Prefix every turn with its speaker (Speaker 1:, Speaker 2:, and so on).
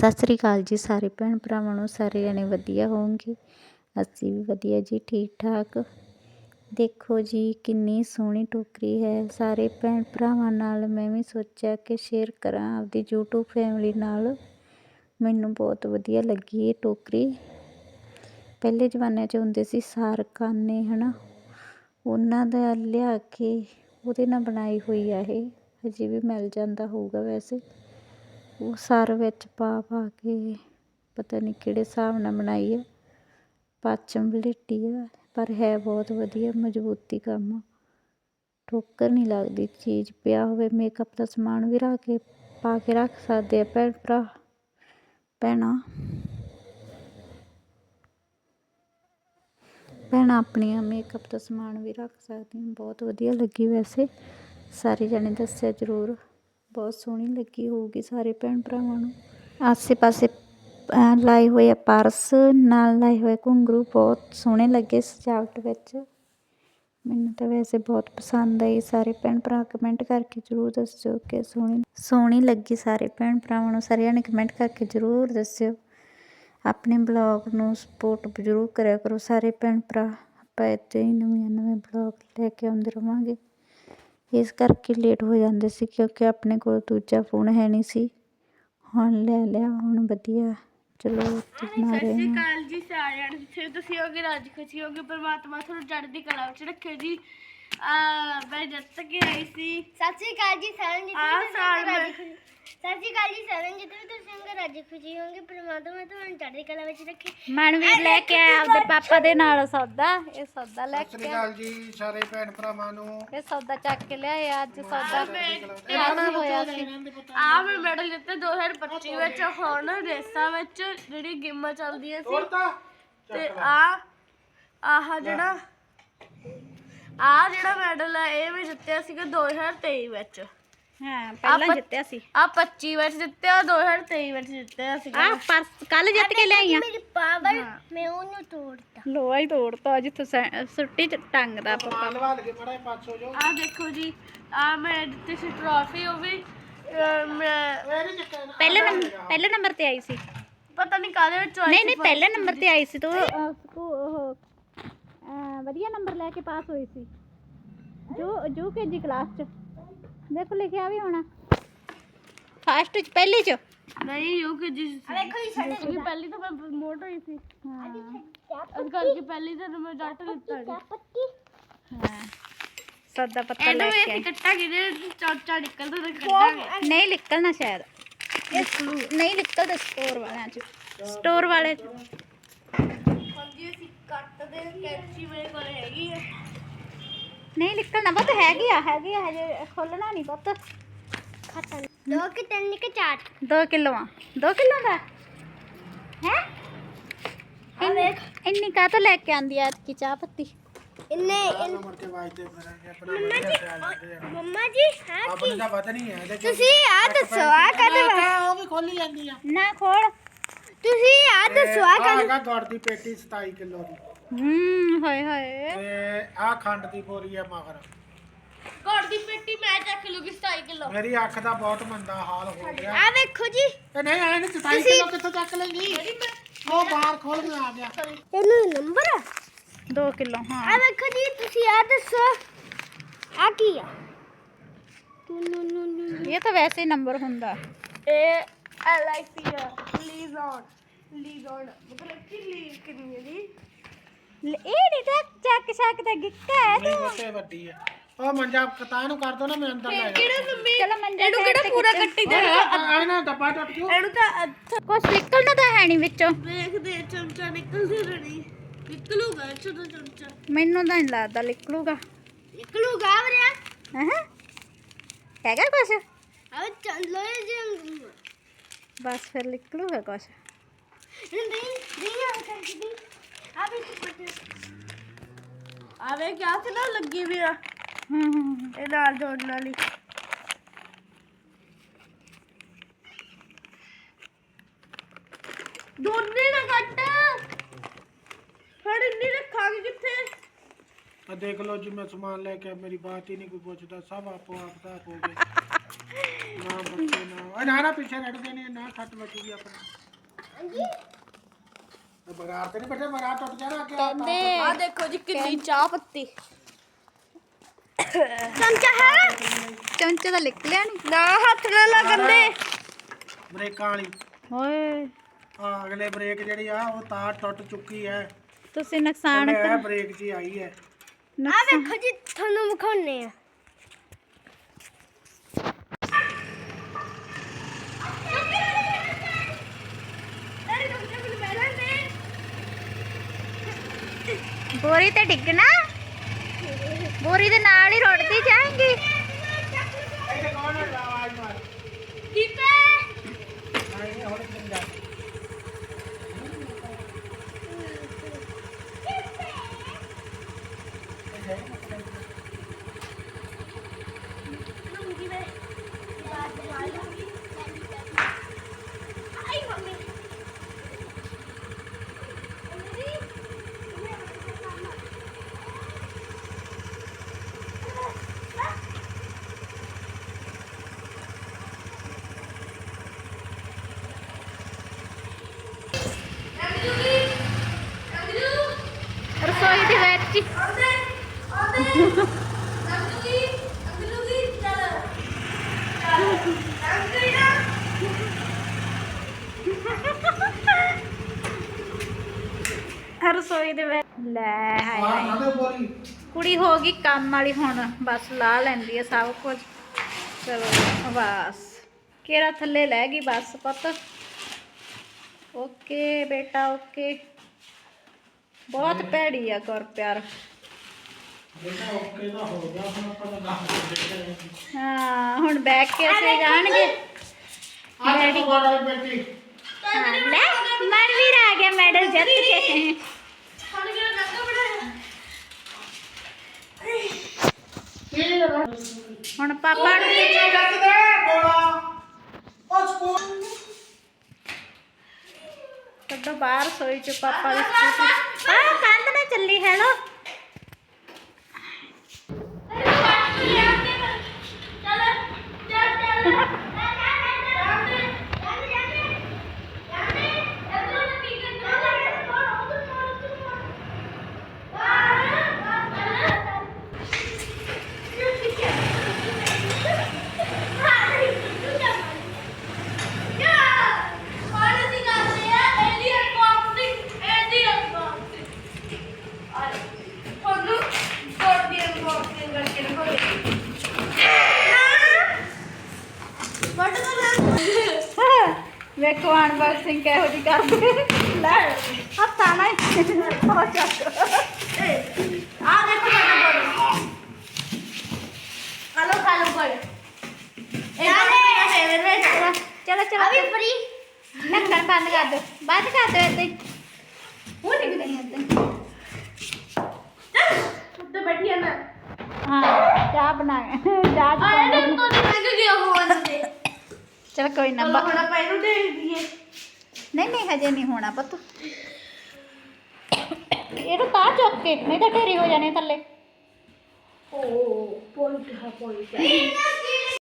Speaker 1: ਸਤਿ ਸ੍ਰੀ ਅਕਾਲ ਜੀ ਸਾਰੇ ਭੈਣ ਭਰਾਵਾਂ ਨੂੰ ਸਾਰੇ ਜਣੇ ਵਧੀਆ ਹੋਣਗੇ ਅਸੀਂ ਵੀ ਵਧੀਆ ਜੀ, ਠੀਕ ਠਾਕ। ਦੇਖੋ ਜੀ, ਕਿੰਨੀ ਸੋਹਣੀ ਟੋਕਰੀ ਹੈ। ਸਾਰੇ ਭੈਣ ਭਰਾਵਾਂ ਨਾਲ ਮੈਂ ਵੀ ਸੋਚਿਆ ਕਿ ਸ਼ੇਅਰ ਕਰਾਂ ਆਪਦੀ YouTube ਫੈਮਿਲੀ ਨਾਲ। ਮੈਨੂੰ ਬਹੁਤ ਵਧੀਆ ਲੱਗੀ ਇਹ ਟੋਕਰੀ। ਪਹਿਲੇ ਜ਼ਮਾਨੇ 'ਚ ਹੁੰਦੇ ਸੀ ਸਾਰਕਾਨੇ ਹਨਾ? ਉਹਨਾਂ ਦਾ ਲਿਆ ਕੇ ਉਹਦੇ ਨਾਲ ਬਣਾਈ ਹੋਈ ਆ ਇਹ। ਹਜੇ ਵੀ ਮਿਲ ਜਾਂਦਾ ਹੋਊਗਾ ਵੈਸੇ। ਉਹ ਸਰ ਵਿੱਚ ਪਾ ਪਾ ਕੇ ਪਤਾ ਨਹੀਂ ਕਿਹੜੇ ਹਿਸਾਬ ਨਾਲ ਬਣਾਈ ਹੈ ਪਾਚਮ ਬਲੇਟੀ ਆ, ਪਰ ਹੈ ਬਹੁਤ ਵਧੀਆ, ਮਜ਼ਬੂਤੀ ਕੰਮ ਠੋਕਰ ਨਹੀਂ ਲੱਗਦੀ ਚੀਜ਼, ਪਿਆ ਹੋਵੇ ਮੇਕਅਪ ਦਾ ਸਮਾਨ ਵੀ ਰੱਖ ਕੇ, ਪਾ ਕੇ ਰੱਖ ਸਕਦੇ ਆ ਭੈਣ ਭਰਾ, ਭੈਣਾਂ। ਭੈਣਾਂ ਆਪਣੀਆਂ ਮੇਕਅਪ ਦਾ ਸਮਾਨ ਵੀ ਰੱਖ ਸਕਦੀਆਂ, ਬਹੁਤ ਵਧੀਆ ਲੱਗੀ ਵੈਸੇ। ਸਾਰੇ ਜਣੇ ਦੱਸਿਆ ਜ਼ਰੂਰ। ਬਹੁਤ ਸੋਹਣੀ ਲੱਗੀ ਹੋਊਗੀ ਸਾਰੇ ਭੈਣ ਭਰਾਵਾਂ ਨੂੰ। ਆਸੇ ਪਾਸੇ ਲਾਏ ਹੋਏ ਆ ਪਰਸ, ਨਾਲ ਲਾਏ ਹੋਏ ਘੁੰਗਰੂ ਬਹੁਤ ਸੋਹਣੇ ਲੱਗੇ ਸਜਾਵਟ ਵਿੱਚ। ਮੈਨੂੰ ਤਾਂ ਵੈਸੇ ਬਹੁਤ ਪਸੰਦ ਆਈ ਸਾਰੇ ਭੈਣ ਭਰਾ ਕਮੈਂਟ ਕਰਕੇ ਜ਼ਰੂਰ ਦੱਸਿਓ ਕਿ ਸੋਹਣੀ ਸੋਹਣੀ ਲੱਗੀ ਸਾਰੇ ਭੈਣ ਭਰਾਵਾਂ ਨੂੰ। ਸਾਰਿਆਂ ਨੇ ਕਮੈਂਟ ਕਰਕੇ ਜ਼ਰੂਰ ਦੱਸਿਓ। ਆਪਣੇ ਬਲੌਗ ਨੂੰ ਸਪੋਰਟ ਜ਼ਰੂਰ ਕਰਿਆ ਕਰੋ। ਸਾਰੇ ਭੈਣ ਭਰਾ, ਆਪਾਂ ਇੱਥੇ ਹੀ ਨਵੇਂ ਨਵੇਂ ਬਲੌਗ ਲੈ ਕੇ ਆਉਂਦੇ ਰਵਾਂਗੇ। ਇਸ ਕਰਕੇ ਲੇਟ ਹੋ ਜਾਂਦੇ ਸੀ ਕਿਉਂਕਿ ਆਪਣੇ ਕੋਲ ਦੂਜਾ ਫੋਨ ਹੈ ਨਹੀਂ ਸੀ। ਹੁਣ ਲੈ ਲਿਆ ਹੁਣ ਵਧੀਆ। ਚਲੋ ਬਣਾ
Speaker 2: ਸਤਿ
Speaker 1: ਰਹੇ
Speaker 2: ਸ਼੍ਰੀ
Speaker 1: ਹਾਂ।
Speaker 2: ਅਕਾਲ ਜੀ ਸਾਰਿਆਂ ਨੂੰ। ਜਿੱਥੇ ਤੁਸੀਂ ਹੋਗੇ ਰਾਜ ਖੁਸ਼ੀ ਹੋਗੇ ਪਰਮਾਤਮਾ ਤੁਹਾਨੂੰ ਚੜ੍ਹਦੀ ਕਲਾ ਵਿੱਚ ਰੱਖੇ ਜੀ। ਆ ਮੈਂ ਜੱਤ ਕੇ ਆਈ ਸੀ।
Speaker 3: ਸਤਿ ਸ਼੍ਰੀ ਅਕਾਲ ਜੀ ਸਾਰਿਆਂ ਨੂੰ
Speaker 2: ਆਹ ਸਾਲ ਮੈਂ-
Speaker 3: ਸਤਿ ਸ਼੍ਰੀ ਅਕਾਲ ਜੀ ਸਾਰਿਆਂ ਵੀ ਤੁਸੀਂ ਹੋਗੇ ਰਾਜੀ ਖੁਸ਼ੀ ਹੋਗੇ ਪ੍ਰਮਾਤਮਾ ਤੁਹਾਨੂੰ ਚੜ੍ਹਦੀ ਕਲਾ ਵਿੱਚ ਰੱਖੇ।
Speaker 1: ਮਨਵੀਰ ਲੈ ਕੇ ਆਇਆ ਆਪਦੇ ਪਾਪਾ ਦੇ ਨਾਲ ਸੌਦਾ ਇਹ ਸੌਦਾ ਲੈ
Speaker 4: ਸਤਿ ਸ੍ਰੀ ਅਕਾਲ ਜੀ ਸਾਰੇ ਭੈਣ ਭਰਾਵਾਂ ਨੂੰ।
Speaker 1: ਇਹ ਸੌਦਾ ਚੱਕ ਕੇ ਲਿਆਇਆ ਅੱਜ ਸੌਦਾ ਖਾਣਾ ਹੋਇਆ ਸੀ।
Speaker 2: ਆ ਮੈਂ ਮੈਡਲ ਜਿੱਤੇ 2025 ਵਿੱਚ ਹੁਣ ਰੇਸਾਂ ਵਿੱਚ ਜਿਹੜੀ ਗੇਮਾਂ ਚੱਲਦੀਆਂ ਸੀ ਤੇ ਆ ਆਹ ਜਿਹੜਾ ਆ ਜਿਹੜਾ ਮੈਡਲ ਹੈ ਇਹ ਮੈਂ ਜਿੱਤਿਆ ਸੀਗਾ 2023 ਵਿੱਚ।
Speaker 1: ਹਾਂ
Speaker 2: ਪਹਿਲਾਂ
Speaker 1: ਜਿੱਤਿਆ ਸੀ।
Speaker 2: ਆ 25 ਵਿੱਚ ਜਿੱਤਿਆ 2023 ਵਿੱਚ ਜਿੱਤਿਆ ਸੀਗਾ।
Speaker 1: ਆ ਪਰਸ ਕੱਲ ਜਿੱਤ ਕੇ ਲਿਆਈਆਂ
Speaker 3: ਮੇਰੀ ਪਾਵਰ ਮੈਂ ਉਹਨੂੰ ਤੋੜਤਾ।
Speaker 1: ਲੋਹਾ ਹੀ ਤੋੜਤਾ ਜਿੱਥੇ ਸੁੱਟੀ ਚ ਟੰਗਦਾ ਪਾਪਾ।
Speaker 4: ਲਵਾਲ ਕੇ ਮੜਾ ਪਾਛੋ ਜੋ
Speaker 2: ਆ ਦੇਖੋ ਜੀ ਆ ਮੈਂ ਜਿੱਤੀ ਸੀ ਟਰਾਫੀ ਉਹ ਵੀ
Speaker 1: ਪਹਿਲੇ ਨੰਬਰ ਪਹਿਲੇ ਨੰਬਰ ਤੇ ਆਈ ਸੀ।
Speaker 2: ਪਤਾ ਨਹੀਂ ਕਾਹਦੇ ਵਿੱਚ ਆਈ
Speaker 1: ਨਹੀਂ
Speaker 2: ਸੀ
Speaker 1: ਨਹੀਂ ਪਹਿਲੇ ਨੰਬਰ ਤੇ ਆਈ ਸੀ ਤੂੰ। ਉਹ ਵਧੀਆ ਨੰਬਰ ਲੈ ਕੇ ਪਾਸ ਹੋਈ ਸੀ। ਜੋ ਜੋ ਕੇਜੀ ਕਲਾਸ ਚ। ਦੇਖੋ ਲਿਖਿਆ ਵੀ ਹੋਣਾ। ਫਸਟ ਚ ਪਹਿਲੀ ਚ?
Speaker 2: ਨਹੀਂ ਯੂ ਕਿ ਜੀ
Speaker 3: ਦੇਖੋ ਜੀ ਸਾਡੇ
Speaker 2: ਕਿਉਂਕਿ ਪਹਿਲੀ ਤਾਂ ਮੈਂ ਪ੍ਰਮੋਟ ਹੋਈ ਸੀ।
Speaker 1: ਹਾਂ।
Speaker 2: ਇਸ ਕਰਕੇ ਪਹਿਲੀ ਤਾਂ ਮੈਂ ਜੱਟ ਲਿੱਤਾ ਨਹੀਂ
Speaker 3: ਪੱਤੀ।
Speaker 1: ਹਾਂ। ਸੌਦਾ ਪੱਤਾ ਲੈ
Speaker 2: ਇਹਨੂੰ
Speaker 1: ਕੇ
Speaker 2: ਵੀ
Speaker 1: ਆਈ।
Speaker 2: ਅਸੀਂ ਕੱਟਾ ਕਿਤੇ ਚੌਚਾ ਨਿਕਲਦਾ ਤਾਂ ਕੱਢਾਂਗੇ।
Speaker 1: ਨਹੀਂ ਨਿਕਲਣਾ ਸ਼ਾਇਦ। ਨਹੀਂ ਨਿਕਲਦਾ
Speaker 2: ਅਸੀਂ ਕੱਟਦੇ ਕੈਂਚੀ ਮੇਰੇ ਕੋਲ ਹੈਗੀ ਹੈ
Speaker 1: ਨਹੀਂ ਨਿਕਲਣਾ ਬਹੁਤ ਹੈਗੀ ਆ ਹੈਗੀ ਆ ਹਜੇ ਖੋਲਣਾ ਨਹੀਂ ਪੁੱਤ।
Speaker 3: ਖਤਮ ਦੋ ਕਿ ਤਿੰਨ ਕਿ ਚਾਰ?
Speaker 1: 2 ਕਿਲੋ ਆ। 2 ਕਿਲੋ ਦਾ? ਹੈ? ਇੰਨੀ ਕਾ ਤਾਂ ਲੈ ਕੇ ਆਂਦੀ ਆ ਕੀ ਚਾਹ ਪੱਤੀ?
Speaker 3: ਇੰਨੇ
Speaker 4: ਵਾਜਦੇ ਫਿਰਾਂਗੇ ਆਪਣਾ
Speaker 3: ਮੰਮਾ ਜੀ ਹਾਂ
Speaker 4: ਆਪਣੀ ਦਾ ਵਧ ਨਹੀਂ ਹੈ ਇਹਦੇ ਚ
Speaker 3: ਤੁਸੀਂ ਆ ਦੱਸੋ ਆ ਕਦੇ
Speaker 4: ਉਹ ਵੀ ਖੋਲੀ ਜਾਂਦੀ ਆ।
Speaker 1: ਨਾ ਖੋਲ।
Speaker 3: ਦੱਸੋ ਆ
Speaker 4: ਆ ਹੈਗਾ ਗੁੜ ਦੀ ਪੇਟੀ 27 ਕਿਲੋ ਦੀ
Speaker 1: ਹੂੰ ਹਾਏ ਹਾਏ
Speaker 4: ਤੇ ਆ ਖੰਡ ਦੀ ਬੋਰੀ ਆ ਮਗਰ
Speaker 2: ਘਰ ਦੀ ਪੇਟੀ ਮੈਂ ਚੱਕ ਲੂਗੀ 27 ਕਿਲੋ
Speaker 4: ਮੇਰੀ ਅੱਖ ਦਾ ਬਹੁਤ ਮੰਦਾ ਹਾਲ ਹੋ ਗਿਆ
Speaker 3: ਆ ਵੇਖੋ ਜੀ
Speaker 4: ਤੇ ਨਹੀਂ ਆਏ ਨਹੀਂ 27 ਕਿਲੋ ਕਿੱਥੋਂ ਚੱਕ ਲੈਂਗੀ ਉਹ ਬਾਹਰ ਖੋਲ ਕੇ ਆ ਗਿਆ
Speaker 3: ਇਹਨੂੰ ਨੰਬਰ ਆ
Speaker 1: 2 ਕਿਲੋ ਹਾਂ
Speaker 3: ਆ ਵੇਖੋ ਜੀ ਤੁਸੀਂ ਆ ਦੱਸੋ ਆ ਕੀ ਆ ਨੂੰ ਨੂੰ ਨੂੰ ਨੂੰ
Speaker 1: ਇਹ ਤਾਂ ਵੈਸੇ ਹੀ ਨੰਬਰ ਹੁੰਦਾ
Speaker 2: ਇਹ ਐਲ ਆਈ ਸੀ ਆ ਲੀਜ਼ ਔਨ ਲੀਜ਼ ਔਨ ਮਤਲਬ ਕਿ ਲੀਜ਼ ਕਿੰਨੀ ਹੈ ਜੀ
Speaker 1: ਲ- ਇਹ ਨਹੀਂ ਤਾਂ ਚੱਕ ਸਕਦਾ ਗਿੱਕਾ ਹੈ
Speaker 4: ਨਹੀਂ ਉੱਤੇ ਵੱਡੀ ਆ ਉਹ ਮੰਜਾ ਕਤਾ ਨੂੰ ਕਰ ਦੋ ਨਾ ਮੈਂ ਅੰਦਰ ਲੈ ਜਾ
Speaker 2: ਕਿਹੜਾ ਮੰਮੀ?
Speaker 1: ਚਲੋ ਮੰਜਾ
Speaker 2: ਇਹਨੂੰ ਕਿਹੜਾ ਪੂਰਾ ਕੱਟੀ ਦੇ
Speaker 4: ਆ ਨਾ ਡੱਬਾ ਟੁੱਟ ਜੂ
Speaker 2: ਇਹਨੂੰ ਤਾਂ
Speaker 1: ਕੁਛ ਨਿਕਲਣਾ ਤਾਂ ਹੈ ਨਹੀਂ ਵਿੱਚੋਂ।
Speaker 2: ਦੇਖਦੇ ਆ, ਚਮਚਾ ਨਿਕਲਦੀ ਰਣੀ। ਨਿਕਲੂਗਾ ਛੋਟਾ ਚਮਚਾ।
Speaker 1: ਮੈਨੂੰ ਤਾਂ ਨਹੀਂ ਲੱਗਦਾ ਨਿਕਲੂਗਾ।
Speaker 3: ਨਿਕਲੂਗਾ ਵੀਰੇ।
Speaker 1: ਹੈ? ਹੈਗਾ ਕੁਛ?
Speaker 3: ਆ ਚੱਲੋ ਜੀ।
Speaker 1: ਬਸ ਫਿਰ ਨਿਕਲੂਗਾ ਕੁਛ।
Speaker 2: ਆਵੇ ਕਿਆ ਸੀ ਨਾ ਲੱਗੀ ਵੀ ਆ
Speaker 1: ਹੂੰ
Speaker 2: ਇਹ ਨਾਲ ਜੋੜਨ ਵਾਲੀ ਦੋਨੇ ਨਾ ਕੱਟ ਫੜ ਇੰਨੀ ਰੱਖਾਂਗੇ ਕਿੱਥੇ
Speaker 4: ਆ ਦੇਖ ਲਓ ਜੀ ਮੈਂ ਸਮਾਨ ਲੈ ਕੇ ਮੇਰੀ ਬਾਤ ਹੀ ਨਹੀਂ ਕੋਈ ਪੁੱਛਦਾ ਸਭ ਆਪੋ ਆਪ ਦਾ ਹੋ ਗਏ ਨਾ ਬੱਚੇ ਨਾ ਓਏ ਨਾ ਨਾ ਪਿੱਛੇ ਰੱਖਦੇ ਨੇ ਨਾ ਸੱਟ ਵੱਜੂਗੀ ਆਪਣਾ ਬਗਾਰ ਤੇ ਨਹੀਂ ਬੈਠੇ ਬਗਾਰ ਟੁੱਟ ਜਾਣਾ ਅੱਗੇ। ਆ
Speaker 1: ਕਹਿੰਦੇ
Speaker 2: ਆ ਦੇਖੋ ਜੀ ਕਿੰਨੀ ਚਾਹ ਪੱਤੀ।
Speaker 3: ਚਮਚਾ ਹੈ?
Speaker 1: ਚਮਚਾ ਤਾਂ ਲਿਖ ਲਿਆ ਨਹੀਂ
Speaker 2: ਨਾ ਹੱਥ ਨਾਲ ਲਾ ਗੰਦੇ।
Speaker 4: ਬ੍ਰੇਕਾਂ ਵਾਲੀ।
Speaker 1: ਓਏ।
Speaker 4: ਆ ਅਗਲੇ ਬ੍ਰੇਕ ਜਿਹੜੀ ਆ ਉਹ ਤਾਰ ਟੁੱਟ ਚੁੱਕੀ ਹੈ।
Speaker 1: ਤੁਸੀਂ ਨੁਕਸਾਨ
Speaker 4: ਇਹ ਬ੍ਰੇਕ ਹੀ ਆਈ ਹੈ।
Speaker 3: ਆ ਵੇਖੋ ਜੀ ਤੁਹਾਨੂੰ ਵਿਖਾਉਣੇ ਆ।
Speaker 1: ਬੋਰੀ ਤੇ ਡਿੱਗਣਾ ਬੋਰੀ ਦੇ ਨਾਲ ਹੀ ਰੁੜਦੀ ਜਾਏਗੀ
Speaker 4: ਇਹਦੇ ਕੌਣ ਹੈ ਆਵਾਜ਼ ਮਾਰ ਨਹੀਂ ਹੁਣ ਕਿੰਨ ਜਾ
Speaker 1: ਰਸੋਈ ਦੇ। ਰਸੋਈ ਵਿੱਚ ਲੈ ਹਾਏ ਹਾਏ ਕੁੜੀ ਹੋ ਗਈ ਕੰਮ ਵਾਲੀ ਹੁਣ ਬਸ ਲਾ ਲੈਂਦੀ ਹੈ ਸਭ ਕੁਝ। ਚਲੋ ਬਸ। ਕੇਰਾ ਥੱਲੇ ਲੈ ਗਈ ਬਸ ਪੁੱਤ? ਓਕੇ ਬੇਟਾ ਓਕੇ। ਬਹੁਤ ਭੈੜੀ ਆ ਗੁਰ ਪਿਆਰ।
Speaker 4: ਬੇਟਾ ਓਕੇ ਦਾ ਹੋ ਗਿਆ ਹੁਣ ਆਪਾਂ ਤਾਂ ਦੱਸ ਦੇ
Speaker 1: ਹਾਂ ਹੁਣ ਬੈਠ ਕੇ ਅਸੀਂ ਜਾਣਗੇ।
Speaker 4: ਆ ਦੇਖੋ ਗੋੜਾ ਦੀ ਬੇਟੀ।
Speaker 1: ਹਾਂ, ਲੈ ਮਨਵੀਰ ਆ ਗਿਆ ਮੈਡਲ ਜਿੱਤ ਕੇ। ਹੁਣ ਪਾਪਾ ਨੂੰ
Speaker 4: ਪਿੱਛੇ। ਚੱਕ ਦੇ ਗੋਲਾ ਉਹ ਸਕੂਲ
Speaker 1: ਬਾਹਰ ਸੋਈ ਚ ਪਾਪਾ ਵੇਖੋ ਅਨਬਾਕਸਿੰਗ ਕਿਹੋ ਜੀ ਕਰਦੇ ਲੈ ਹੱਥਾਂ ਨਾਲ ਹੋ ਚੱਕ
Speaker 2: ਆ ਦੇਖੋ ਸਾਡਾ ਬੋਲ ਹਲੋ ਖਾਲੋ ਬੋਲ ਇਹ ਬੋਲ ਹੈ ਮੇਰੇ ਵਿੱਚ
Speaker 1: ਚਲੋ ਚਲੋ
Speaker 3: ਅਭੀ ਫਰੀ
Speaker 1: ਢੱਕਣ ਬੰਦ ਕਰ ਦਿਓ ਬੰਦ ਕਰ ਦਿਓ ਏਦਾਂ ਹੀ
Speaker 2: ਹੁਣ ਨਿਕਲ
Speaker 1: ਏਦਾਂ ਹੀ।
Speaker 2: ਉੱਤੇ ਬੈਠੀ ਆ ਨਾ
Speaker 1: ਚਲ ਕੋਈ ਨਾ
Speaker 2: ਚਲੋ
Speaker 1: ਬਾ-
Speaker 2: ਹੁਣ ਆਪਾਂ ਇਹਨੂੰ ਦੇ ਦਈਏ
Speaker 1: ਨਹੀਂ ਨਹੀਂ ਹਜੇ ਨਹੀਂ ਹੋਣਾ ਪੁੱਤ। ਇਹਨੂੰ ਤਾਂ ਚੁੱਕ ਕੇ ਨਹੀਂ ਤਾਂ ਢੇਰੀ ਹੋ ਜਾਣੇ ਥੱਲੇ।
Speaker 2: ਓ ਪੁਆਇੰਟ ਹੈ ਪੁਆਇੰਟ